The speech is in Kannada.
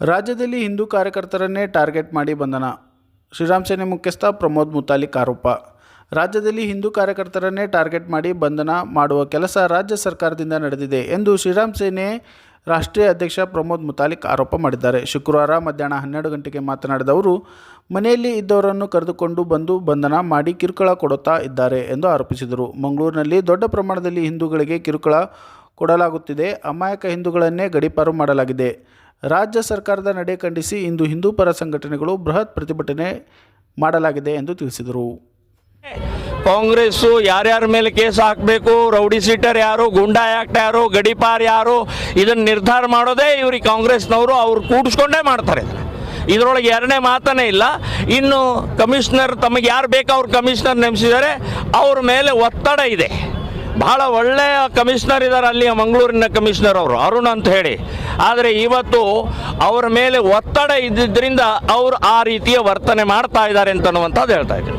ರಾಜ್ಯದಲ್ಲಿ ಹಿಂದೂ ಕಾರ್ಯಕರ್ತರನ್ನೇ ಟಾರ್ಗೆಟ್ ಮಾಡಿ ಬಂಧನ. ಶ್ರೀರಾಮ್ ಸೇನೆ ಮುಖ್ಯಸ್ಥ ಪ್ರಮೋದ್ ಮುತಾಲಿಕ್ ಆರೋಪ. ರಾಜ್ಯದಲ್ಲಿ ಹಿಂದೂ ಕಾರ್ಯಕರ್ತರನ್ನೇ ಟಾರ್ಗೆಟ್ ಮಾಡಿ ಬಂಧನ ಮಾಡುವ ಕೆಲಸ ರಾಜ್ಯ ಸರ್ಕಾರದಿಂದ ನಡೆದಿದೆ ಎಂದು ಶ್ರೀರಾಮ್ ಸೇನೆ ರಾಷ್ಟ್ರೀಯ ಅಧ್ಯಕ್ಷ ಪ್ರಮೋದ್ ಮುತಾಲಿಕ್ ಆರೋಪ ಮಾಡಿದ್ದಾರೆ. ಶುಕ್ರವಾರ ಮಧ್ಯಾಹ್ನ ಹನ್ನೆರಡು ಗಂಟೆಗೆ ಮಾತನಾಡಿದ ಅವರು, ಮನೆಯಲ್ಲಿ ಇದ್ದವರನ್ನು ಕರೆದುಕೊಂಡು ಬಂದು ಬಂಧನ ಮಾಡಿ ಕಿರುಕುಳ ಕೊಡುತ್ತಾ ಇದ್ದಾರೆ ಎಂದು ಆರೋಪಿಸಿದರು. ಮಂಗಳೂರಿನಲ್ಲಿ ದೊಡ್ಡ ಪ್ರಮಾಣದಲ್ಲಿ ಹಿಂದೂಗಳಿಗೆ ಕಿರುಕುಳ ಕೊಡಲಾಗುತ್ತಿದೆ. ಅಮಾಯಕ ಹಿಂದೂಗಳನ್ನೇ ಗಡೀಪಾರು ಮಾಡಲಾಗಿದೆ. ರಾಜ್ಯ ಸರ್ಕಾರದ ನಡೆ ಖಂಡಿಸಿ ಇಂದು ಹಿಂದೂ ಪರ ಸಂಘಟನೆಗಳು ಬೃಹತ್ ಪ್ರತಿಭಟನೆ ಮಾಡಲಾಗಿದೆ ಎಂದು ತಿಳಿಸಿದರು. ಕಾಂಗ್ರೆಸ್ಸು ಯಾರ್ಯಾರ ಮೇಲೆ ಕೇಸ್ ಹಾಕಬೇಕು, ರೌಡಿ ಸೀಟರ್ ಯಾರು, ಗುಂಡಾ ಆ್ಯಕ್ಟ್ ಯಾರು, ಗಡಿಪಾರ್ ಯಾರು, ಇದನ್ನು ನಿರ್ಧಾರ ಮಾಡೋದೇ ಇವ್ರಿಗೆ ಕಾಂಗ್ರೆಸ್ನವರು, ಅವ್ರು ಕೂಡಿಸ್ಕೊಂಡೇ ಮಾಡ್ತಾರೆ ಇದರೊಳಗೆ ಎರಡನೇ ಮಾತನೇ ಇಲ್ಲ. ಇನ್ನು ಕಮಿಷನರ್ ತಮಗೆ ಯಾರು ಬೇಕೋ ಅವ್ರು ಕಮಿಷನರ್ ನೇಮಿಸಿದ್ದಾರೆ, ಅವ್ರ ಮೇಲೆ ಒತ್ತಡ ಇದೆ. ಬಹಳ ಒಳ್ಳೆಯ ಕಮಿಷನರ್ ಇದ್ದಾರೆ ಅಲ್ಲಿ ಮಂಗಳೂರಿನ ಕಮಿಷನರ್ ಅವರು, ಅರುಣ್ ಅಂತ ಹೇಳಿ. ಆದರೆ ಇವತ್ತು ಅವರ ಮೇಲೆ ಒತ್ತಡ ಇದ್ದಿದ್ದರಿಂದ ಅವರು ಆ ರೀತಿಯ ವರ್ತನೆ ಮಾಡ್ತಾ ಇದ್ದಾರೆ ಅಂತ ಅನ್ನುವಂಥದ್ದು ಹೇಳ್ತಾ ಇದ್ದೀನಿ.